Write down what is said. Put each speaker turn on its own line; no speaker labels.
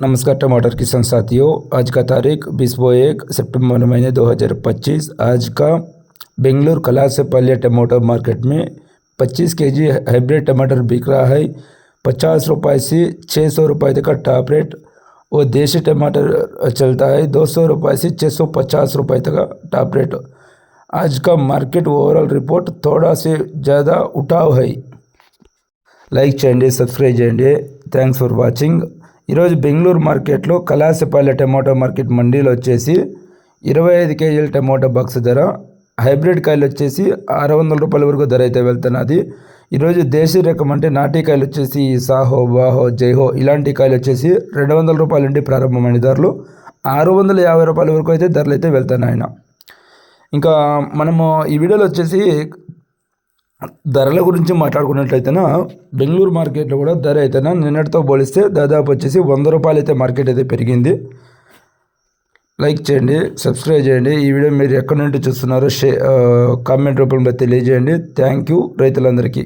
नमस्कार टमाटर किसान साथियों आज का तारीख बीस वो एक सितंबर महीने 2025 आज का बेंगलुरु कला से पहले टमाटर मार्केट में 25 केजी हाइब्रिड टमाटर बिक रहा है पचास रुपये से छः सौ रुपये तक का टॉप रेट और देसी टमाटर चलता है दो सौ रुपये से छः सौ पचास रुपये तक का टॉप रेट आज का मार्केट ओवरऑल रिपोर्ट थोड़ा से ज़्यादा उठाव है లైక్ చేయండి సబ్స్క్రైబ్ చేయండి థ్యాంక్స్ ఫర్ వాచింగ్ ఈరోజు బెంగళూరు మార్కెట్లో కళాసిపాలె టమాటో మార్కెట్ మండీలో వచ్చేసి ఇరవై ఐదు కేజీల టమాటో బాక్స్ ధర. హైబ్రిడ్ కాయలు వచ్చేసి ఆరు వందల రూపాయల వరకు ధర అయితే వెళ్తున్నది. ఈరోజు దేశీ రకం అంటే నాటి కాయలు వచ్చేసి సాహో బాహో జైహో ఇలాంటి కాయలు వచ్చేసి రెండు వందల రూపాయల నుండి ప్రారంభమైన ధరలు. ఆరు వందల యాభై రూపాయల వరకు అయితే ధరలు అయితే వెళ్తున్నాయి ఆయన ఇంకా మనము ఈ వీడియోలో వచ్చేసి ధరల గురించి మాట్లాడుకున్నట్లయితేనా బెంగళూరు మార్కెట్లో కూడా ధర అయితేనా నిన్నటితో పోలిస్తే దాదాపు వచ్చేసి వంద రూపాయలు అయితే మార్కెట్ అయితే పెరిగింది. లైక్ చేయండి సబ్స్క్రైబ్ చేయండి. ఈ వీడియో మీరు ఎక్కడి నుండి చూస్తున్నారో షే కామెంట్ రూపంలో తెలియజేయండి. థ్యాంక్ యూ రైతులందరికీ.